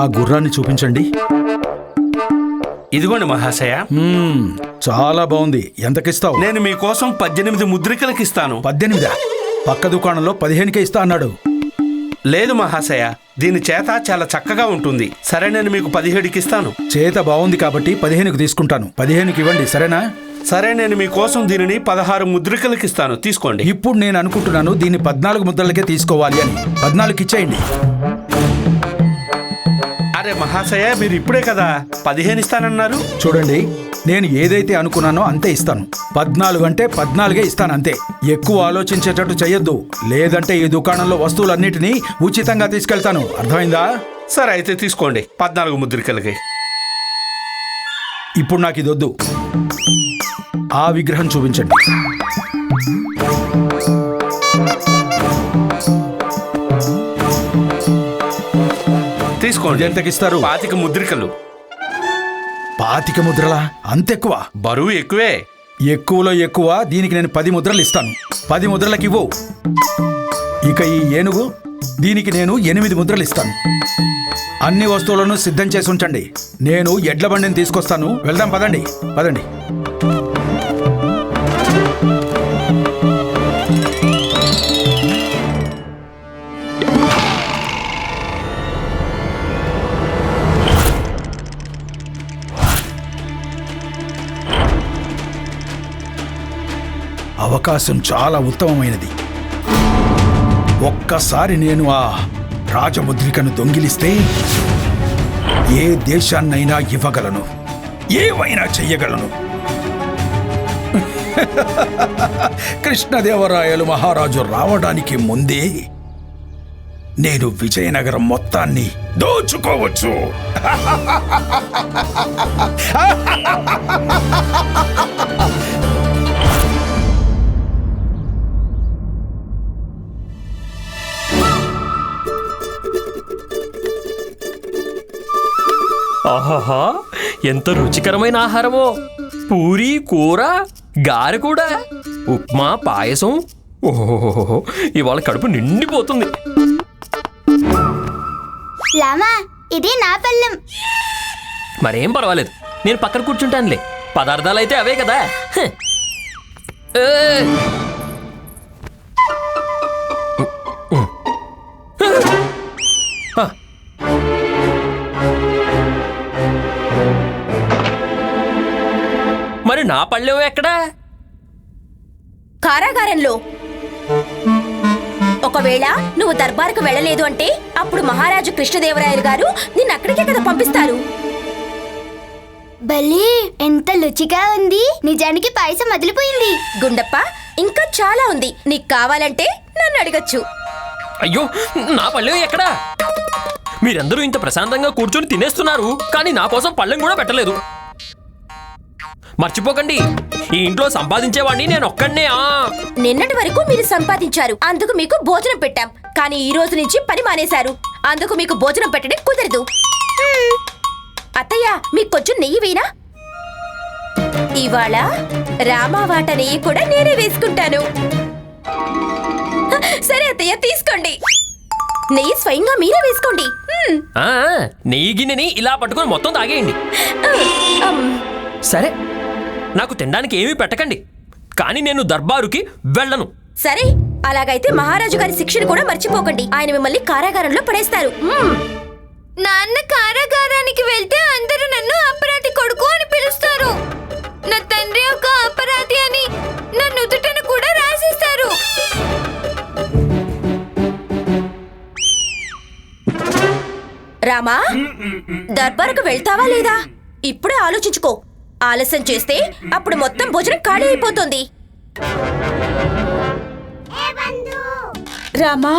ఆ గుర్రాన్ని చూపించండి. ఇదిగోండి మహాశయ. మ్మ్, చాలా బాగుంది. ఎంతకిస్తావు? నేను మీకోసం పద్దెనిమిది ముద్రికలకి ఇస్తాను పద్దెనిమిదా? పక్క దుకాణంలో పదిహేనుకే ఇస్తా అన్నాడు లేదు మహాశయ దీని చేత చాలా చక్కగా ఉంటుంది. సరే నేను మీకు పదిహేడుకి ఇస్తాను చేత బాగుంది కాబట్టి పదిహేనుకి తీసుకుంటాను. పదిహేనుకి ఇవ్వండి సరేనా? సరే నేను మీకోసం దీనిని పదహారు ముద్రికలకి ఇస్తాను తీసుకోండి. ఇప్పుడు నేను అనుకుంటున్నాను దీన్ని పద్నాలుగు ముద్రలకే తీసుకోవాలి అని. పద్నాలుగు ఇచ్చేయండి. అరే మహాశయ మీరు ఇప్పుడే కదా పదిహేను ఇస్తానన్నారు. చూడండి నేను ఏదైతే అనుకున్నానో అంతే ఇస్తాను. పద్నాలుగు అంటే పద్నాలుగే ఇస్తాను అంతే. ఎక్కువ ఆలోచించేటట్టు చెయ్యొద్దు. లేదంటే ఈ దుకాణంలో వస్తువులన్నిటినీ ఉచితంగా తీసుకెళ్తాను. అర్థమైందా? సరే అయితే తీసుకోండి. పద్నాలుగు ముద్రికలకి. ఇప్పుడు నాకు ఇది వద్దు. ఆ విగ్రహం చూపించండి. తీసుకోండి. ఎంతకిస్తారు? పాతిక ముద్రికలు. పాతిక ముద్రలా? అంతెక్కువ? బరువు ఎక్కువే. ఎక్కువలో ఎక్కువ దీనికి నేను పది ముద్రలు ఇస్తాను. పది ముద్రలకు ఇవ్వు. ఇక ఈ ఏనుగు దీనికి నేను ఎనిమిది ముద్రలు ఇస్తాను. అన్ని వస్తువులను సిద్ధం చేసి ఉంచండి. నేను ఎడ్ల బండిని తీసుకొస్తాను. వెళ్దాం పదండి. పదండి. అవకాశం చాలా ఉత్తమమైనది. ఒక్కసారి నేను ఆ రాజముద్రికను దొంగిలిస్తే ఏ దేశాన్నైనా ఇవ్వగలను. ఏవైనా చెయ్యగలను. కృష్ణదేవరాయలు మహారాజు రావడానికి ముందే నేను విజయనగరం మొత్తాన్ని దోచుకోవచ్చు. ఆహాహా ఎంత రుచికరమైన ఆహారమో. పూరి కూర గారె కూడా. ఉప్మా పాయసం. ఓహో ఇవాళ కడుపు నిండిపోతుంది. లామా ఇది నా పళ్ళెం మరేం పర్వాలేదు నేను పక్కన కూర్చుంటానులే. పదార్థాలు అయితే అవే కదా. ఏ. మరి నా పళ్ళెం ఎక్కడా? కారాగారంలో. ఒకవేళ నువ్వు దర్బారుకు వెళ్ళలేదు అంటే అప్పుడు మహారాజు కృష్ణదేవరాయలు గారు నిన్ను అక్కడికే కదా పంపిస్తారు. భలే ఎంత రుచిగా ఉంది. నిజానికి పాయసం వదిలిపోయింది గుండప్ప ఇంకా చాలా ఉంది. నీకు కావాలంటే నన్ను అడగచ్చు. అయ్యో నా పళ్ళెం ఎక్కడా? మీరందరూ ఇంత ప్రశాంతంగా కూర్చొని తినేస్తున్నారు కానీ నా కోసం పళ్ళెం కూడా పెట్టలేదు. మర్చిపోకండి. ఈ ఇంట్లో సంపాదించేవాడిని నేను ఒక్కడనే నిన్నటి వరకు మీరు సంపాదించారు. అందుకు మీకు భోజనం పెట్టాం. కానీ ఈ రోజు నుంచి పని మానేశారు. అందుకు మీకు భోజనం పెట్టడం కుదరదు. అత్తయ్య మీకు కొంచెం నెయ్యి వేయనా? ఇవాళ రామావాట నెయ్యి కూడా నేనే వేసుకుంటాను. సరే అత్తయ్య తీసుకోండి. నెయ్యి స్వయంగా మీరే వేసుకోండి. నెయ్యి గిన్నెని ఇలా పట్టుకొని మొత్తం తాగేయండి. సరే నాకు తినడానికి ఏమీ పెట్టకండి. కానీ నేను దర్బారుకి వెళ్ళను. సరే అలాగైతే మహారాజు గారి శిక్షను కూడా మర్చిపోకండి. ఆయన మిమ్మల్ని కారాగారంలో పడేస్తారు. నాన్న కారాగారానికి వెళ్తే అందరూ నన్ను అపరాధి కొడుకు అని పిలుస్తారు. నా తండ్రి ఒక అపరాధి అని నా నుదుటను కూడా రాసిస్తారు. రామా దర్బారుకు వెళ్తావా లేదా? ఇప్పుడే ఆలోచించుకో. ఆలస్యం చేస్తే అప్పుడు మొత్తం భోజనం ఖాళీ అయిపోతుంది. రామా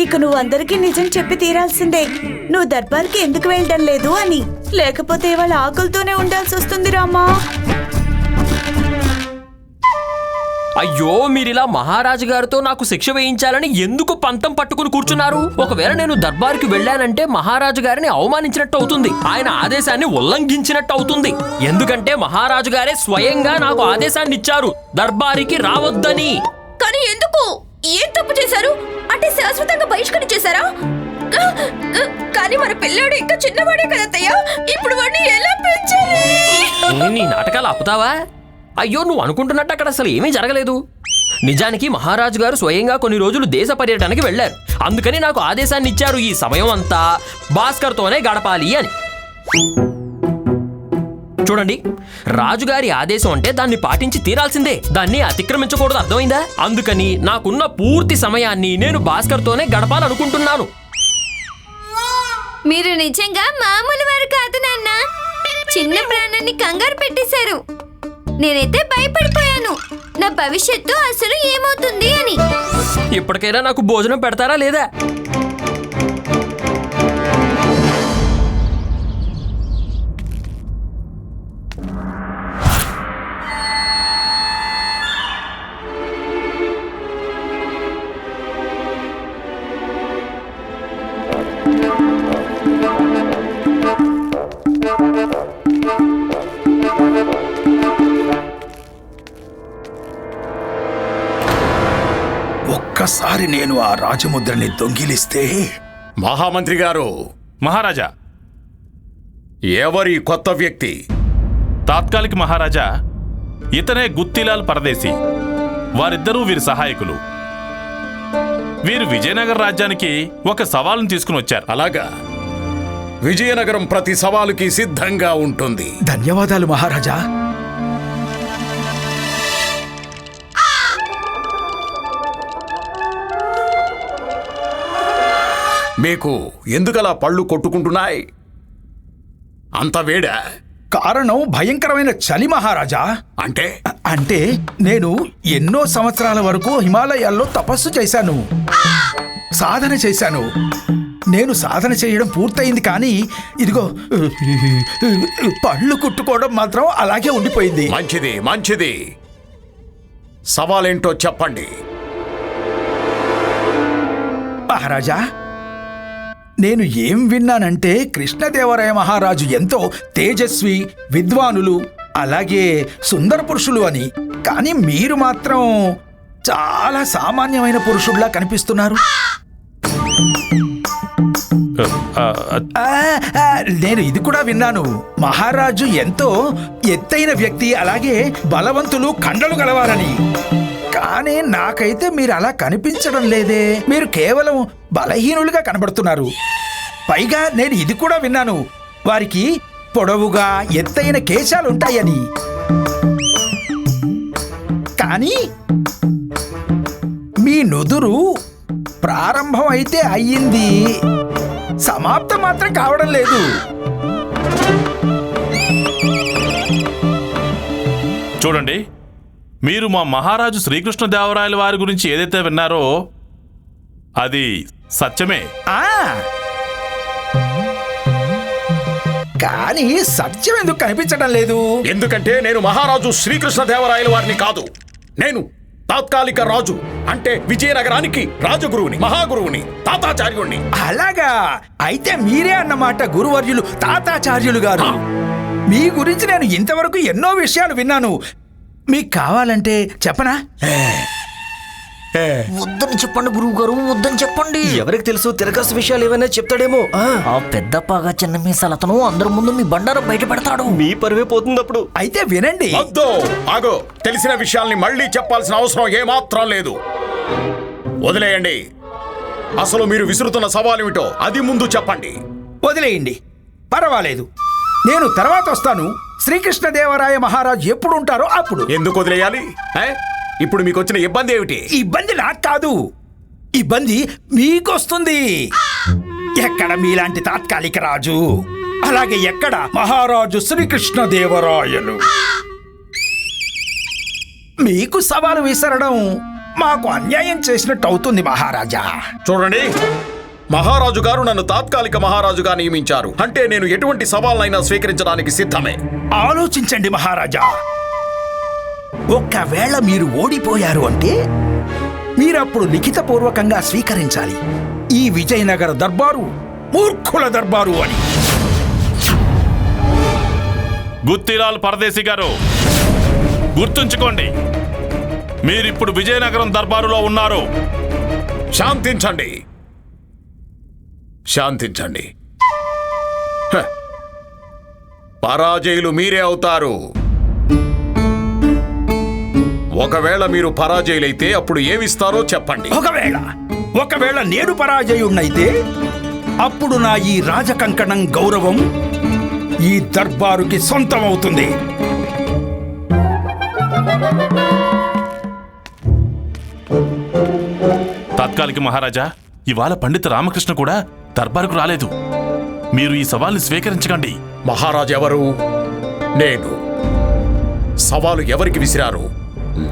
ఇక నువ్వు అందరికీ నిజం చెప్పి తీరాల్సిందే. నువ్వు దర్బార్కి ఎందుకు వెళ్ళడం లేదు అని. లేకపోతే వాళ్ళ ఆకులతోనే ఉండాల్సి వస్తుంది రామా. అయ్యో మీరిలా మహారాజు గారితో నాకు శిక్ష వేయించాలని ఎందుకు పంతం పట్టుకుని కూర్చున్నారు? ఒకవేళ నేను దర్బారుకి వెళ్ళానంటే మహారాజు గారిని అవమానించినట్టు అవుతుంది. ఆయన ఆదేశాన్ని ఉల్లంఘించినట్టు అవుతుంది. ఎందుకంటే మహారాజు గారే స్వయంగా నాకు ఆదేశాన్ని ఇచ్చారు దర్బారికి రావద్దని. కానీ ఎందుకు? ఏం తప్పు చేశారు? అంటే శాశ్వతంగా బహిష్కరించేశారా కానీ మన పిల్లాడు ఇంకా చిన్నవాడే కదా అత్తయ్య. ఇప్పుడు వాడిని ఎలా పెంచాలి? నీ నాటకాలు ఆపుతావా? అయ్యో నువ్వు అనుకుంటున్నట్టు అక్కడ అసలు ఏమీ జరగలేదు. నిజానికి మహారాజు గారు స్వయంగా కొన్ని రోజులు దేశ పర్యటనకి వెళ్ళారు అందుకని నాకు ఆదేశాన్ని ఇచ్చారు ఈ సమయం అంతా. భాస్కర్తోనే గడపాలి అని. చూడండి రాజుగారి ఆదేశం అంటే దాన్ని పాటించి తీరాల్సిందే. దాన్ని అతిక్రమించకూడదు అర్థమైందా? అందుకని నాకున్న పూర్తి సమయాన్ని నేను భాస్కర్తోనే గడపాలనుకుంటున్నాను. మీరు నిజంగా మామూలు వారు కాదు నాన్న. చిన్న ప్రాణాన్ని కంగారు పెట్టేశారు. నేనైతే భయపడిపోయాను. నా భవిష్యత్తు అసలు ఏమవుతుంది అని. ఇప్పటికైనా నాకు భోజనం పెడతారా లేదా? ఒక్కసారి నేను ఆ రాజముద్రని దొంగిలిస్తే? మహామంత్రి గారు మహారాజా ఎవరి కొత్త వ్యక్తి? తాత్కాలిక మహారాజా ఇతనే గుత్తిలాల్ పరదేశి. వారిద్దరూ వీరి సహాయకులు. వీరు విజయనగర రాజ్యానికి ఒక సవాలును తీసుకుని వచ్చారు. అలాగా. విజయనగరం ప్రతి సవాలుకి సిద్ధంగా ఉంటుంది. ధన్యవాదాలు మహారాజా. మీకు ఎందుకలా పళ్ళు కొట్టుకుంటున్నాయి? అంత వేడా? కారణం భయంకరమైన చలి మహారాజా. అంటే? అంటే నేను ఎన్నో సంవత్సరాల వరకు హిమాలయాల్లో తపస్సు చేశాను. సాధన చేశాను. నేను సాధన చేయడం పూర్తయింది కానీ ఇదిగో పళ్ళు కుట్టుకోవడం మాత్రం అలాగే ఉండిపోయింది. మంచిది మంచిది. సవాలేంటో చెప్పండి. మహారాజా నేను ఏం విన్నానంటే కృష్ణదేవరాయ మహారాజు ఎంతో తేజస్వి విద్వానులు అలాగే సుందర పురుషులు అని. కానీ మీరు మాత్రం చాలా సామాన్యమైన పురుషుల్లా కనిపిస్తున్నారు. నేను ఇది కూడా విన్నాను. మహారాజు ఎంతో ఎత్తైన వ్యక్తి అలాగే బలవంతులు కండలు గలవారని. కానీ నాకైతే మీరు అలా కనిపించడం లేదే. మీరు కేవలం బలహీనులుగా కనబడుతున్నారు. పైగా నేను ఇది కూడా విన్నాను. వారికి పొడవుగా ఎత్తైన కేశాలు ఉంటాయని. కానీ మీ నుదురు ప్రారంభం అయితే అయ్యింది. సమాప్తం మాత్రం కావడం లేదు. చూడండి మీరు మా మహారాజు శ్రీకృష్ణదేవరాయల వారి గురించి ఏదైతే విన్నారో అది సత్యమే. ఆ! కానీ సత్యం ఎందుకు కనిపించడం లేదు? ఎందుకంటే నేను మహారాజు శ్రీకృష్ణదేవరాయల వారిని కాదు. నేను తాత్కాలిక రాజు అంటే విజయనగరానికి రాజగురువుని మహాగురువుని తాతాచార్యుణ్ణి. అలాగా. అయితే మీరే అన్నమాట గురువర్యులు తాతాచార్యులు గారు. మీ గురించి నేను ఇంతవరకు ఎన్నో విషయాలు విన్నాను. మీకు కావాలంటే చెప్పనా? వద్దని చెప్పండి గురువు గారు వద్దని చెప్పండి. ఎవరికి తెలుసు తిరగసు విషయాలు ఏమైనా చెప్తాడేమో. ఆ, పెద్ద పాగా చిన్న మీసాలతను అందరి ముందు మీ బండారం బయట పెడతాడు. మీ పరువే పోతుంది అప్పుడు అయితే వినండి. వద్దు ఆగో. తెలిసిన విషయాల్ని మళ్ళీ చెప్పాల్సిన అవసరం ఏమాత్రం లేదు. వదిలేయండి. అసలు మీరు విసురుతున్న సవాలేమిటో అది ముందు చెప్పండి. వదిలేయండి. పర్వాలేదు. నేను తర్వాత వస్తాను. శ్రీకృష్ణదేవరాయ మహారాజు ఎప్పుడు ఉంటారో అప్పుడు. ఎందుకు వదిలేయాలి? ఏ? ఇప్పుడు మీకు వచ్చిన ఇబ్బంది ఏమిటి? ఇబ్బంది నాకు కాదు. ఇబ్బంది మీకొస్తుంది. ఎక్కడ మీలాంటి తాత్కాలిక రాజు? అలాగే ఎక్కడ మహారాజు శ్రీకృష్ణదేవరాయలు? మీకు సవాలు విసరడం మాకు అన్యాయం చేసినట్టు అవుతుంది మహారాజా. చూడండి. మహారాజు గారు నన్ను తాత్కాలిక మహారాజుగా నియమించారు. అంటే నేను ఎటువంటి సవాళ్ళైనా స్వీకరించడానికి సిద్ధమే. ఆలోచించండి మహారాజా. ఒక్కవేళ మీరు ఓడిపోయారు అంటే మీరప్పుడు లిఖితపూర్వకంగా స్వీకరించాలి. ఈ విజయనగర దర్బారు మూర్ఖుల దర్బారు అని. గుత్తిలాల్ పరదేశి గారు గుర్తుంచుకోండి మీరిప్పుడు విజయనగరం దర్బారులో ఉన్నారు. శాంతించండి. శాంతించండి. పరాజయులు మీరే అవుతారు. ఒకవేళ మీరు పరాజయులైతే అప్పుడు ఏమిస్తారో చెప్పండి. ఒకవేళ ఒకవేళ నేను పరాజయుణ్ణైతే అప్పుడు నా ఈ రాజకంకణం గౌరవం ఈ దర్బారుకి సొంతమవుతుంది. తాత్కాలిక మహారాజా ఇవాళ పండిత రామకృష్ణ కూడా దర్బారుకు రాలేదు. మీరు ఈ సవాల్ని స్వీకరించకండి. మహారాజు ఎవరు? నేను. సవాలు ఎవరికి విసిరారు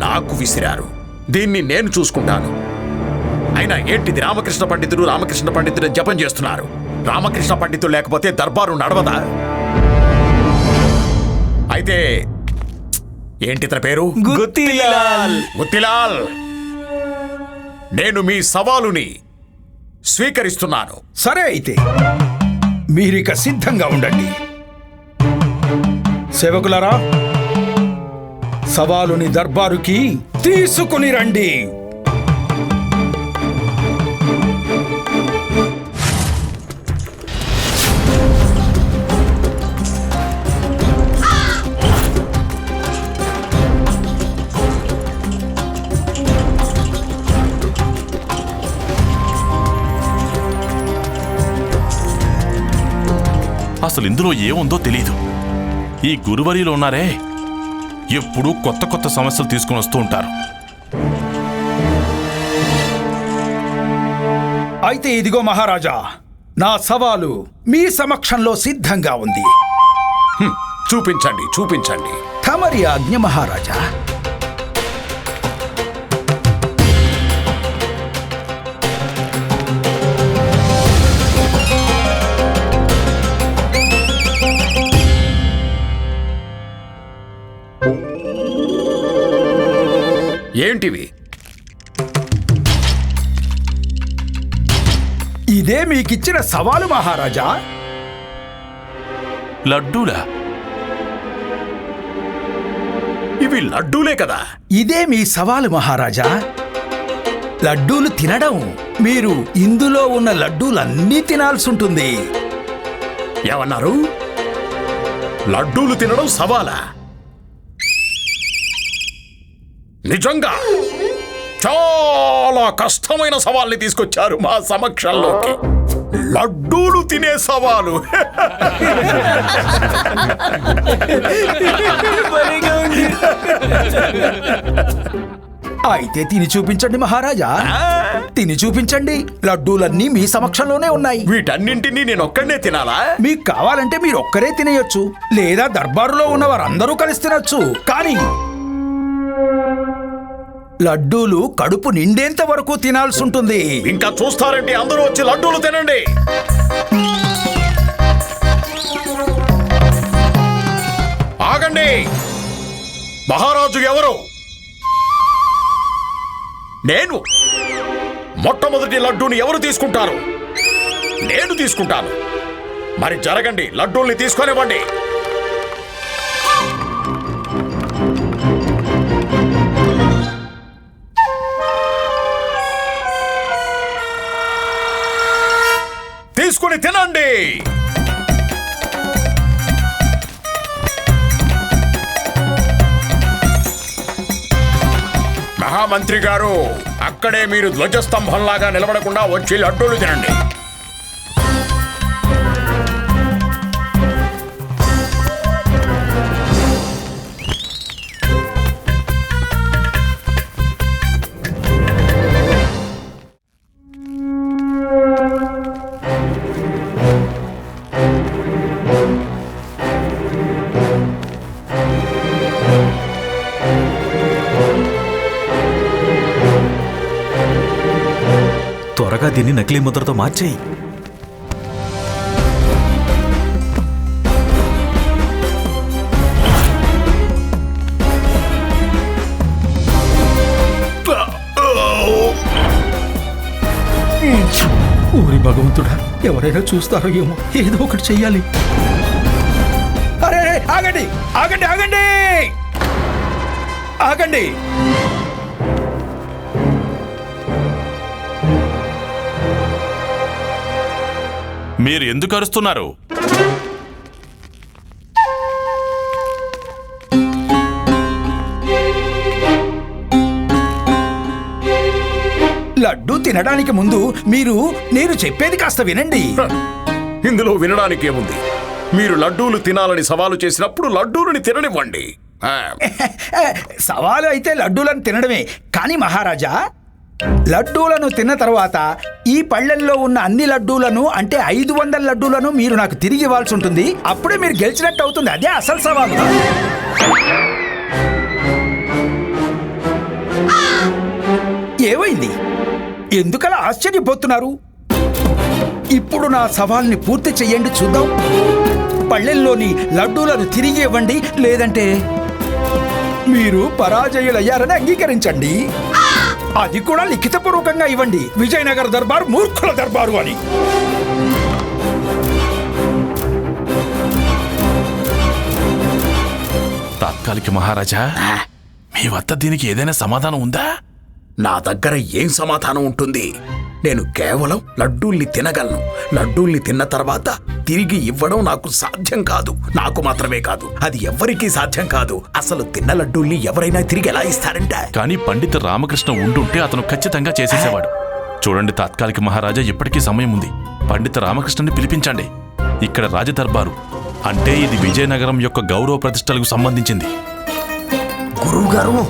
నాకు విసిరారు. దీన్ని నేను చూసుకుంటాను. అయినా ఏంటిది రామకృష్ణ పండితుడు రామకృష్ణ పండితుడు జపం చేస్తున్నారు? రామకృష్ణ పండితుడు లేకపోతే దర్బారు నడవదా? అయితే ఏంటి ఇతని పేరు? గుత్తిలాల్. నేను మీ సవాలుని స్వీకరిస్తున్నాను. సరే అయితే మీరిక సిద్ధంగా ఉండండి. సేవకులారా సవాలుని దర్బారుకి తీసుకుని రండి. ఇందులో ఏముందో తెలియదు ఈ గురువరిలో ఉన్నారే ఎప్పుడూ కొత్త కొత్త సమస్యలు తీసుకుని వస్తూ ఉంటారు. అయితే ఇదిగో మహారాజా నా సవాలు మీ సమక్షంలో సిద్ధంగా ఉంది. చూపించండి చూపించండి. తమరి ఆజ్ఞ మహారాజా. ఏంటివి ఇదే మీకిచ్చిన సవాలు మహారాజా. లడ్డూలా? ఇవి లడ్డూలే కదా. ఇదే మీ సవాలు మహారాజా. లడ్డూలు తినడం మీరు ఇందులో ఉన్న లడ్డూలన్నీ తినాల్సి ఉంటుంది ఏమన్నారు? లడ్డూలు తినడం సవాలా? నిజంగా? చాలా కష్టమైన సవాల్ని తీసుకొచ్చారు మా సమక్షంలోకి. లడ్డూలు తినే సవాలు. అయితే తిని చూపించండి మహారాజా. తిని చూపించండి. లడ్డూలన్నీ మీ సమక్షంలోనే ఉన్నాయి. వీటన్నింటినీ నేను ఒక్కడనే తినాలా? మీకు కావాలంటే మీరు ఒక్కరే తినేయొచ్చు. లేదా దర్బారులో ఉన్న వారందరూ కలిసి తినొచ్చు. కానీ లడ్డూలు కడుపు నిండేంత వరకు తినాల్సి ఉంటుంది. ఇంకా చూస్తారంటే అందరూ వచ్చి లడ్డూలు తినండి. ఆగండి. మహారాజు ఎవరు? నేను. మొట్టమొదటి లడ్డూని ఎవరు తీసుకుంటారు? నేను తీసుకుంటాను. మరి జరగండి లడ్డూల్ని తీసుకొనివ్వండి. తీసుకుని తినండి. మహామంత్రి గారు అక్కడే మీరు ధ్వజస్తంభంలాగా నిలబడకుండా వచ్చి లడ్డూలు తినండి. త్వరగా దీన్ని నకిలీ ముద్రతో మార్చేయి. ఊరి భగవంతుడా ఎవరైనా చూస్తారో ఏమో ఏదో ఒకటి చెయ్యాలి. అరే అరే, ఆగండి ఆగండి ఆగండి! ఆగండి! మీరు ఎందుకు అరుస్తున్నారు? లడ్డు తినడానికి ముందు మీరు నేను చెప్పేది కాస్త వినండి. ఇందులో వినడానికి ఏముంది మీరు లడ్డూలు తినాలని సవాలు చేసినప్పుడు లడ్డూలని తిననివ్వండి. సవాలు అయితే లడ్డూలను తినడమే. కానీ మహారాజా లడ్డూలను తిన్న తర్వాత ఈ పళ్ళెల్లో ఉన్న అన్ని లడ్డూలను అంటే ఐదు వందల లడ్డూలను మీరు నాకు తిరిగి ఇవ్వాల్సి ఉంటుంది. అప్పుడే మీరు గెలిచినట్టు అవుతుంది. అదే అసలు సవాలు. ఏమైంది? ఎందుకలా ఆశ్చర్యపోతున్నారు? ఇప్పుడు నా సవాల్ని పూర్తి చెయ్యండి చూద్దాం. పళ్ళెల్లోని లడ్డూలను తిరిగి ఇవ్వండి లేదంటే మీరు పరాజయులయ్యారని అంగీకరించండి. అది కూడా లిఖితపూర్వకంగా ఇవ్వండి. విజయనగర దర్బారు మూర్ఖుల దర్బారు అని. తాత్కాలిక మహారాజా మీ వద్ద దీనికి ఏదైనా సమాధానం ఉందా? నా దగ్గర ఏం సమాధానం ఉంటుంది? నేను కేవలం లడ్డూల్ని తినగలను. లడ్డూల్ని తిన్న తర్వాత తిరిగి ఇవ్వడం నాకు సాధ్యం కాదు. నాకు మాత్రమే కాదు. అది ఎవ్వరికీ సాధ్యం కాదు. అసలు తిన్న లడ్డూల్ని ఎవరైనా తిరిగి ఎలా ఇస్తారంట? కానీ పండిత రామకృష్ణ ఉండుంటే అతను ఖచ్చితంగా చేసేసేవాడు. చూడండి తాత్కాలిక మహారాజా ఇప్పటికీ సమయం ఉంది. పండిత రామకృష్ణని పిలిపించండి. ఇక్కడ రాజదర్బారు. అంటే ఇది విజయనగరం యొక్క గౌరవ ప్రతిష్టలకు సంబంధించింది. గురువుగారు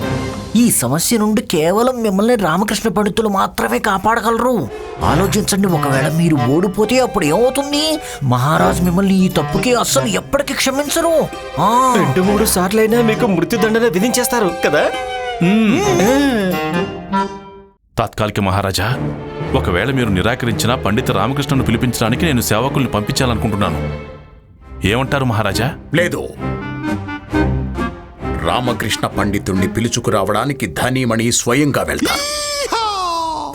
ఈ సమస్య నుండి కేవలం మిమ్మల్ని రామకృష్ణ పండితులు మాత్రమే కాపాడగలరు. ఆలోచించండి ఒకవేళ మీరు ఓడిపోతే అప్పుడు ఏమవుతుంది? మహారాజ్ మిమ్మల్ని ఈ తప్పుకి అస్సలు ఎప్పటికీ క్షమించరు. ఆ, రెండు మూడు సార్లైనా మీకు మృత్యుదండన విధించేస్తారు కదా? తాత్కాలిక మహారాజా ఒకవేళ మీరు నిరాకరించినా పండిత రామకృష్ణను పిలిపించడానికి నేను సేవకుల్ని పంపించాలనుకుంటున్నాను. ఏమంటారు మహారాజా? లేదు. రామకృష్ణ పండితుణ్ణి పిలుచుకురావడానికి ధనిమణి స్వయంగా వెళ్తారు.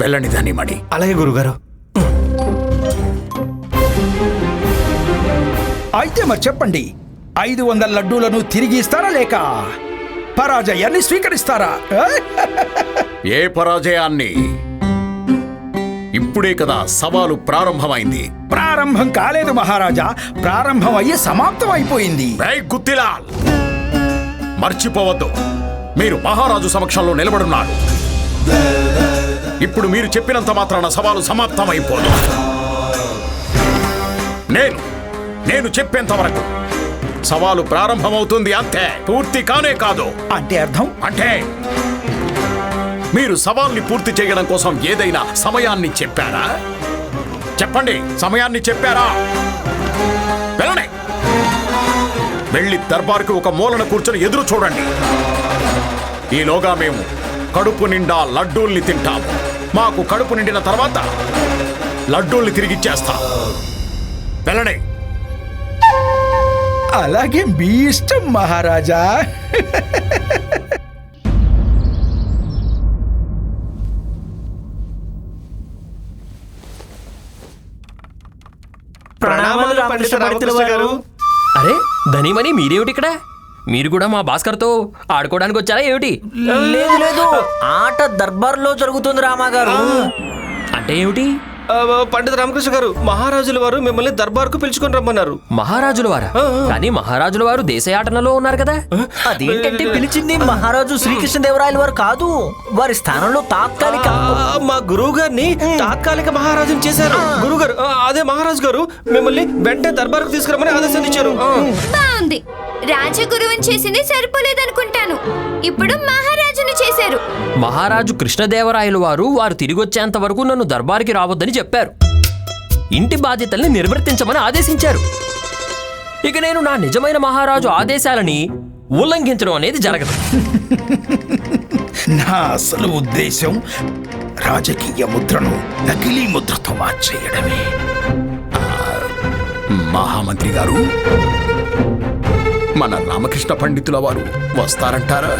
వెళ్ళండి ధనిమణి. అలాగే గురుగారు. అయితే మరి చెప్పండి ఐదు వందల లడ్డూలను తిరిగి ఇస్తారా లేక పరాజయాన్ని స్వీకరిస్తారా? ఏ పరాజయాన్ని? ఇప్పుడే కదా సవాలు ప్రారంభమైంది. ప్రారంభం కాలేదు మహారాజా ప్రారంభం అయ్యి సమాప్తం అయిపోయింది గుత్తిలాల్! మర్చిపోవద్దు. మీరు మహారాజు సమక్షంలో నిలబడున్నారు. ఇప్పుడు మీరు చెప్పినంత మాత్రాన సవాలు సమాప్తమైపోదు. నేను నేను చెప్పేంత వరకు సవాలు ప్రారంభమవుతుంది అంతే. పూర్తి కానే కాదు. అంటే అర్థం? అంటే మీరు సవాల్ని పూర్తి చేయడం కోసం ఏదైనా సమయాన్ని చెప్పారా? చెప్పండి సమయాన్ని చెప్పారా? వెళ్ళండి. వెళ్ళి దర్బార్కి ఒక మూలన కూర్చొని ఎదురు చూడండి. ఈలోగా మేము కడుపు నిండా లడ్డూల్ని తింటాము. మాకు కడుపు నిండిన తర్వాత లడ్డూల్ని తిరిగిచ్చేస్తాం వెళ్ళండి. అలాగే మీ ఇష్టం మహారాజా. ప్రణామాలు గారు. అరే ధనిమని మీరేమిటి ఇక్కడ? మీరు కూడా మా భాస్కర్తో ఆడుకోవడానికి వచ్చారా ఏమిటి? లేదు లేదు. ఆట దర్బార్లో జరుగుతుంది రామాగారు. అంటే ఏమిటి? పండిత రామకృష్ణ గారు మహారాజుల వారు మిమ్మల్ని దర్బార్కు పిలుచుకొని రమ్మన్నారు. మహారాజుల వారా కానీ మహారాజుల వారు దేశయాటనలో ఉన్నారు కదా? అదేంటంటే పిలిచింది మహారాజు శ్రీకృష్ణదేవరాయల వారు కాదు. వారి స్థానంలో తాత్కాలిక మా గురువు గారిని తాత్కాలిక మహారాజుని చేశారు. గురువు గారు అదే మహారాజు గారు మిమ్మల్ని వెంటనే దర్బార్కు తీసుకురమ్మని ఆదేశం ఇచ్చారు. బాగుంది. రాజగురువుని చేసింది సరిపోలేదనుకుంటాను. ఇప్పుడు మహారాజును చేశారు. మహారాజు కృష్ణదేవరాయలు వారు వారు తిరిగి వచ్చేంత వరకు నన్ను దర్బారుకి రావద్దని చెప్పారు. ఇంటి బాధ్యతల్ని నిర్వర్తించమని ఆదేశించారు. ఇక నేను నా నిజమైన మహారాజు ఆదేశాలని ఉల్లంఘించడం అనేది జరగదు. నా అసలు ఉద్దేశం రాజకీయ ముద్రను నకిలీ ముద్రతో మార్చేయడమే. మహామంత్రి గారు మన రామకృష్ణ పండితుల వారు వస్తారంటారా?